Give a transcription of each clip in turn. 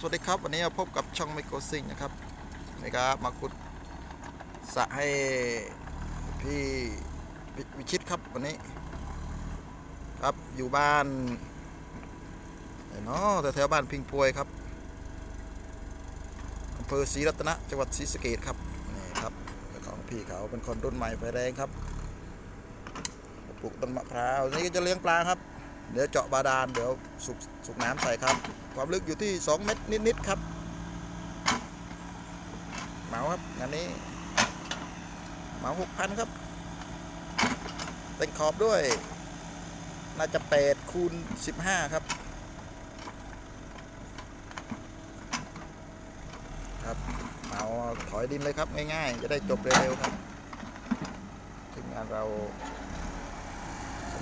สวัสดีครับ วันนี้มาพบกับช่องไมโครซิงนะครับนี่ครับมาขุดสระให้พี่วิชิตครับวันนี้ครับอยู่บ้านเนาะแถวๆบ้านพิงพวยครับอำเภอศรีรัตนะจังหวัดศรีสะเกษครับนี่ครับของพี่เขาเป็นคนรุ่นใหม่ไฟแรงครับปลูกต้นมะพร้าวนี่ก็จะเลี้ยงปลาครับ เดี๋ยวเจาะบาดาลเดี๋ยวสุกสุกน้ำใส่ครับ ความลึกอยู่ที่ 2 เมตรนิดๆครับเหมาครับงานนี้เหมาหกพันครับ เป็นขอบด้วย น่าจะแปดคูณ15ครับ ครับเหมาถอยดินเลยครับง่ายๆ จะได้จบเร็วๆครับทีมงานเรา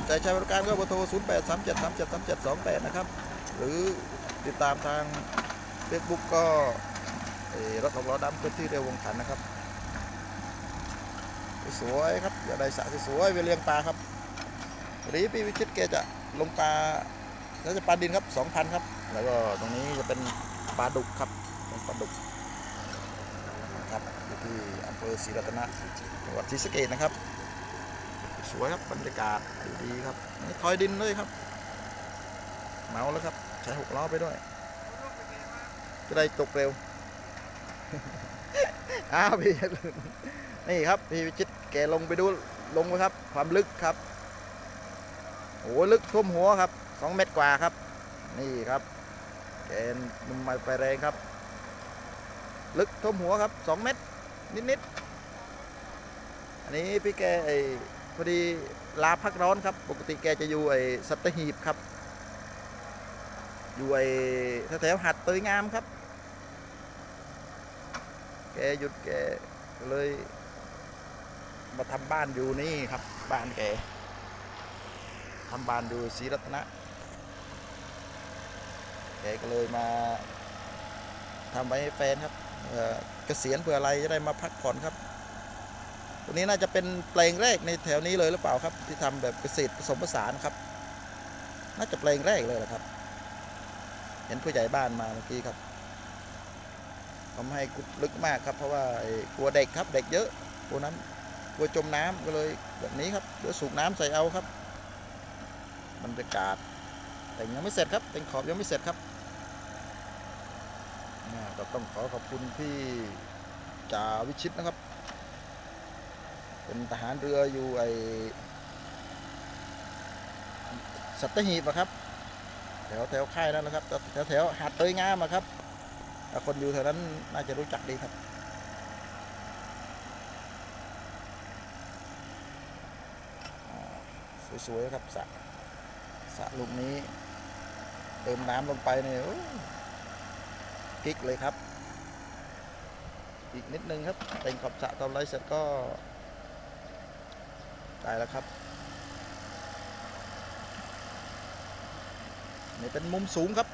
สนใจใช้บริการก็เบอร์โทร 0 8 3 7 3 7 3 7 2 8 นะครับ หรือติดตามทาง Facebook ก็เอ่อรถหกล้อดำเคลื่อนที่เร็ววงขันนะครับ สวยครับอย่าได้สระสวยๆไปเลียงปลาครับวันนี้พี่วิชิตแกจะลงปลาแล้วจะปลาดินครับ 2,000 ครับ แล้วก็ตรงนี้จะเป็นปลาดุกครับเป็นปลาดุกนะครับที่อำเภอศรีรัตนะจังหวัดศรีสะเกษนะครับ สวยครับบรรยากาศดีครับนี่ทอยดินเลยครับเมาแล้วครับ ใช้หกล้อไปด้วย จะได้ตกเร็ว อ้าวพี่นี่ครับพี่วิชิตแกลงไปดูลงไปครับ ความลึกครับโอ้ลึกท่วมหัวครับสองเมตรกว่าครับ นี่ครับแกนุ่มมาไปแรงครับ ลึกท่วมหัวครับสองเมตรนิดๆอันนี้พี่แกไอ พอดีลาพักร้อนครับ ปกติแกจะอยู่ไอ้สัตหีบครับ อยู่ไอ้แถวหัดเตยงามครับ แกหยุดแกเลยมาทำบ้านอยู่นี่ครับ บ้านแกทำบ้านอยู่ศรีรัตนะแกก็เลยมาทำไว้ให้แฟนครับเกษียณเพื่ออะไรจะได้มาพักผ่อนครับ ตัวนี้น่าจะเป็นแปลงแรกในแถวนี้เลยหรือเปล่าครับ ที่ทำแบบเกษตรผสมผสานครับ น่าจะแปลงแรกเลยแหละครับ เห็นผู้ใหญ่บ้านมาเมื่อกี้ครับทำให้กุดลึกมากครับ เพราะว่ากลัวเด็กครับ เด็กเยอะกลัวน้ำกลัวจมน้ำก็เลยแบบนี้ครับเดี๋ยวสูบน้ำใส่เอาครับบรรยากาศแต่งยังไม่เสร็จครับแต่งขอบยังไม่เสร็จครับอ่าก็ต้องขอขอบคุณพี่จ่าวิชิตนะครับ เป็นทหารเรืออยู่ไอสัตหีบอะครับ แถวแถวค่ายนั่นนะครับ แถวแถวหาดเตยงามอะครับคนอยู่แถวนั้นน่าจะรู้จักดีครับสวยๆครับสระสระลูกนี้ เติมน้ำลงไปเนี่ยโอ้กิ๊กเลยครับ อีกนิดนึงครับแต่งขอบสระทำไรเสร็จก็ ได้แล้วครับนี่เป็นมุมสูงครับ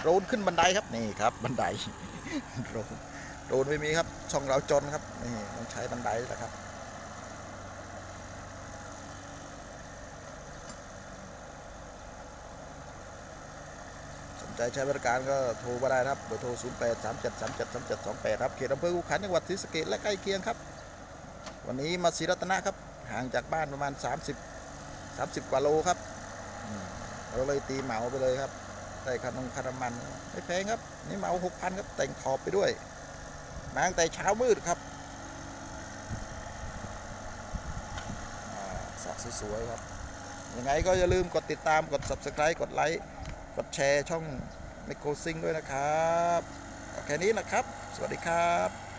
โดรนขึ้นบันไดครับนี่ครับ บันไดโดรนโดรนไม่มีครับ ช่องเราจนครับนี่ต้องใช้บันไดแหละครับสนใจใช้บริการก็โทรมาได้นะครับเบอร์โทร 0 8 3 7 3 7 3 7 2 8 ครับ เขตอำเภอขุขันธ์จังหวัดศรีสะเกษและใกล้เคียงครับ วันนี้มาศรีรัตนะครับ ห่างจากบ้านประมาณ 30 30 กว่าโลครับเราเลยตีเหมาไปเลยครับได้ขนมคารามันไม่แพงครับ นี่เหมาหกพันครับแต่งขอบไปด้วยมาตั้งแต่เช้ามืดครับสระสวยๆครับ ยังไงก็อย่าลืมกดติดตามกด subscribe กดไลค์กดแชร์ช่อง m ม c โ o ซิงด้วยนะครับ แค่นี้นะครับ สวัสดีครับ